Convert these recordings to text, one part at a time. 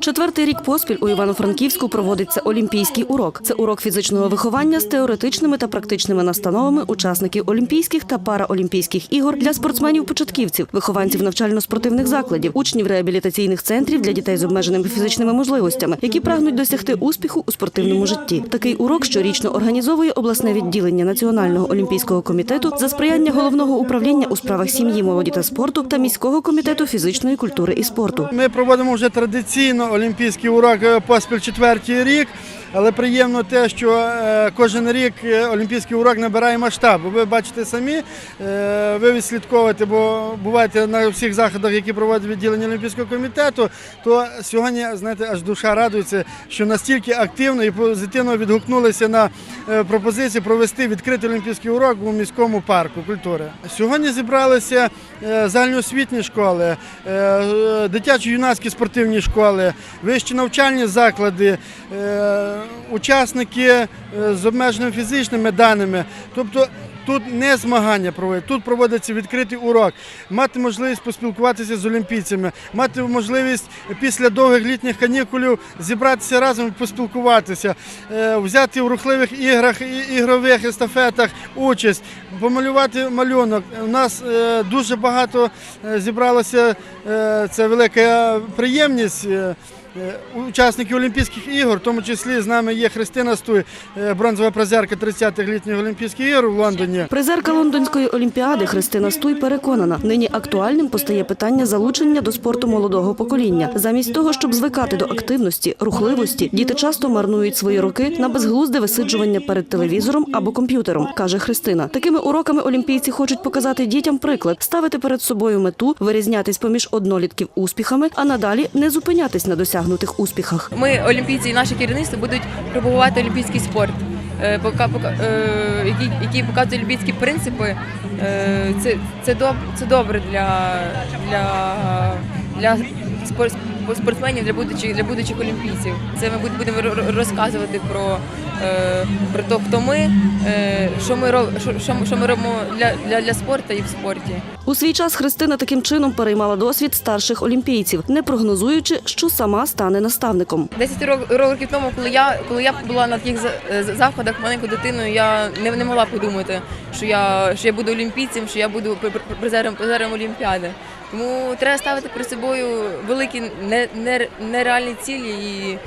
Четвертий рік поспіль у Івано-Франківську проводиться олімпійський урок. Це урок фізичного виховання з теоретичними та практичними настановами учасників Олімпійських та параолімпійських ігор для спортсменів-початківців, вихованців навчально-спортивних закладів, учнів реабілітаційних центрів для дітей з обмеженими фізичними можливостями, які прагнуть досягти успіху у спортивному житті. Такий урок щорічно організовує обласне відділення Національного олімпійського комітету за сприяння головного управління у справах сім'ї, молоді та спорту та міського комітету фізичної культури і спорту. Ми проводимо вже традиційно олімпійський урок е, поспіль четвертий рік. Але приємно те, що е, кожен рік е, олімпійський урок набирає масштабу. Ви бачите самі, е, ви відслідковуєте, бо буваєте на всіх заходах, які проводить відділення Олімпійського комітету, то сьогодні, знаєте, аж душа радується, що настільки активно і позитивно відгукнулися на пропозицію провести відкритий олімпійський урок у міському парку культури. Сьогодні зібралися загальноосвітні школи, дитячо-юнацькі спортивні школи, вищі навчальні заклади, учасники е, з обмеженими фізичними даними. Тобто тут не змагання проводять, тут проводиться відкритий урок, мати можливість поспілкуватися з олімпійцями, мати можливість після довгих літніх канікулів зібратися разом і поспілкуватися, е, взяти в рухливих іграх і ігрових естафетах участь, помалювати малюнок. У нас е, дуже багато зібралося, це велика приємність. Е, Учасників Олімпійських ігор, в тому числі з нами є Христина Стуй, е, бронзова призерка 30-х літніх Олімпійських ігор в Лондоні. Призерка Лондонської олімпіади Христина Стуй переконана, нині актуальним постає питання залучення до спорту молодого покоління. Замість того, щоб звикати до активності, рухливості, діти часто марнують свої роки на безглузде висиджування перед телевізором або комп'ютером, каже Христина. Такими уроками олімпійці хочуть показати дітям приклад, ставити перед собою мету, вирізнятись поміж однолітків успіхами, а надалі не зупинятись на досягнутих успіхах. Ми, олімпійці і наше керівництво, будуть пропагувати олімпійський спорт, е, е, який, показує олімпійські принципи. Е, Це, це, це добре для, для, для спор- спортсменів, для будучих, для будучих олімпійців. Це ми буд- будемо розказувати про, е, про те, хто ми, е, що ми, що, що ми- робимо для, для, для спорту і в спорті. У свій час Христина таким чином переймала досвід старших олімпійців, не прогнозуючи, що сама стане наставником. 10 ро- років тому, коли я коли я була на таких е, заходах маленькою дитиною, я не, не могла подумати, що я що я буду олімпійцем, що я буду при- при- призером призером Олімпіади. Тому треба ставити перед собою великі не, не, нереальні цілі і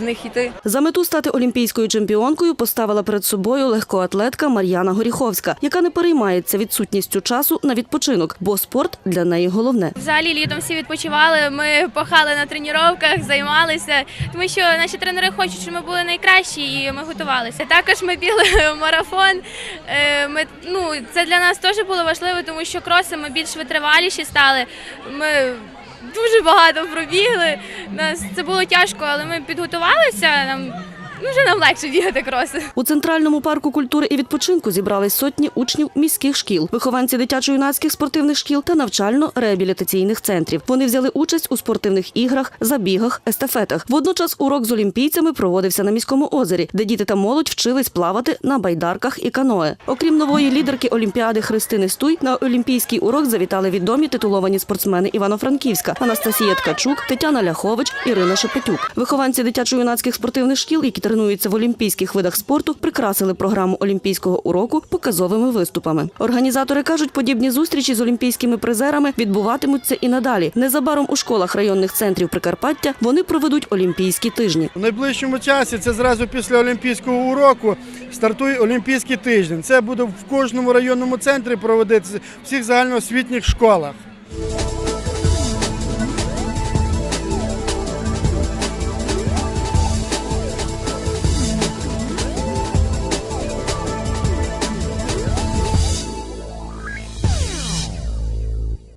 в них йти. За мету стати олімпійською чемпіонкою поставила перед собою легкоатлетка Мар'яна Горіховська, яка не переймається відсутністю часу на відпочинок, бо спорт для неї головне. Взагалі літом всі відпочивали. Ми пахали на тренуваннях, займалися, тому що наші тренери хочуть, щоб ми були найкращі, і ми готувалися. Також ми бігли марафон. Е, Ми ну це для нас теж було важливо, тому що кроси ми більш витриваліші стали. Ми дуже багато пробігли. Нас це було тяжко, але ми підготувалися. Нам ну, вже нам легше бігати кроси. У центральному парку культури і відпочинку зібрались сотні учнів міських шкіл, вихованці дитячо-юнацьких спортивних шкіл та навчально-реабілітаційних центрів. Вони взяли участь у спортивних іграх, забігах, естафетах. Водночас урок з олімпійцями проводився на міському озері, де діти та молодь вчились плавати на байдарках і каное. Окрім нової лідерки Олімпіади Христини Стуй, на олімпійський урок завітали відомі титуловані спортсмени Івано-Франківська Анастасія Ткачук, Тетяна Ляхович, Ірина Шепетюк. Вихованці дитячо-юнацьких спортивних шкіл, які тренуються в олімпійських видах спорту, прикрасили програму олімпійського уроку показовими виступами. Організатори кажуть, подібні зустрічі з олімпійськими призерами відбуватимуться і надалі. Незабаром у школах районних центрів Прикарпаття вони проведуть олімпійські тижні. У найближчому часі це зразу після олімпійського уроку стартує олімпійський тиждень. Це буде в кожному районному центрі проводитися в всіх загальноосвітніх школах.